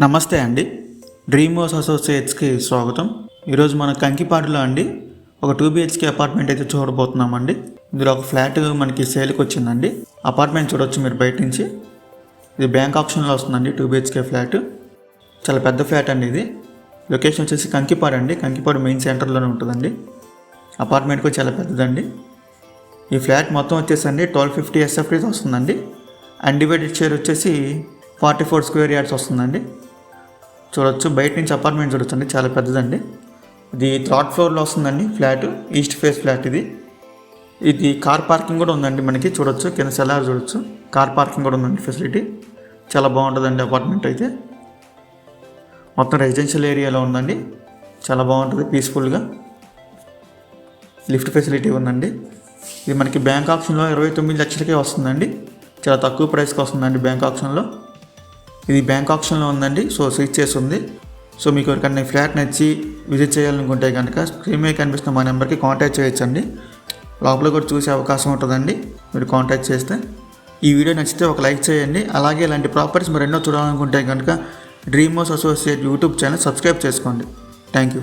నమస్తే అండి. Dream house అసోసియేట్స్కి స్వాగతం. ఈరోజు మన కంకిపాడులో అండి ఒక టూ బిహెచ్కే అపార్ట్మెంట్ అయితే చూడబోతున్నామండి. ఇందులో ఒక ఫ్లాట్ మనకి సేల్కి వచ్చిందండి. అపార్ట్మెంట్ చూడొచ్చు మీరు బయట నుంచి. ఇది బ్యాంక్ ఆప్షన్లో వస్తుందండి టూ బిహెచ్కే ఫ్లాట్ చాలా పెద్ద ఫ్లాట్ అండి ఇది. లొకేషన్ వచ్చేసి కంకిపాడు అండి. కంకిపాడు మెయిన్ సెంటర్లోనే ఉంటుందండి. అపార్ట్మెంట్ కూడా చాలా పెద్దదండి. ఈ ఫ్లాట్ మొత్తం వచ్చేసండి ట్వెల్వ్ ఫిఫ్టీ ఎస్ఎఫ్టీస్ వస్తుందండి. అన్డివైడెడ్ షేర్ వచ్చేసి ఫార్టీ ఫోర్ స్క్వేర్ యార్డ్స్ వస్తుందండి. చూడొచ్చు. బయట నుంచి అపార్ట్మెంట్ చూడొచ్చండి చాలా పెద్దదండి. ఇది థర్డ్ ఫ్లోర్లో వస్తుందండి ఫ్లాట్. ఈస్ట్ ఫేస్ ఫ్లాట్ ఇది. ఇది కార్ పార్కింగ్ కూడా ఉందండి మనకి. చూడొచ్చు. కింద సెలార్ చూడొచ్చు. కార్ పార్కింగ్ కూడా ఉందండి ఫెసిలిటీ. చాలా బాగుంటుందండి అపార్ట్మెంట్ అయితే. మొత్తం రెసిడెన్షియల్ ఏరియాలో ఉందండి. చాలా బాగుంటుంది. పీస్ఫుల్గా. లిఫ్ట్ ఫెసిలిటీ ఉందండి. ఇది మనకి బ్యాంక్ ఆప్షన్లో ఇరవై తొమ్మిది లక్షలకే వస్తుందండి. చాలా తక్కువ ప్రైస్కి వస్తుందండి బ్యాంక్ ఆప్షన్లో. ఇది బ్యాంక్ ఆప్షన్లో ఉందండి. సో స్విచ్ చేసి ఉంది సో మీకు ఎవరికన్నా ఈ ఫ్లాట్ నచ్చి విజిట్ చేయాలనుకుంటే కనుక స్క్రీన్ మీద కనిపిస్తున్న మా నెంబర్కి కాంటాక్ట్ చేయొచ్చండి. లోపల కూడా చూసే అవకాశం ఉంటుందండి. మీరు కాంటాక్ట్ చేస్తే. ఈ వీడియో నచ్చితే ఒక లైక్ చేయండి. అలాగే ఇలాంటి ప్రాపర్టీస్ మీరు ఎన్నో చూడాలనుకుంటే కనుక dream house associate YouTube channel subscribe చేసుకోండి. Thank you.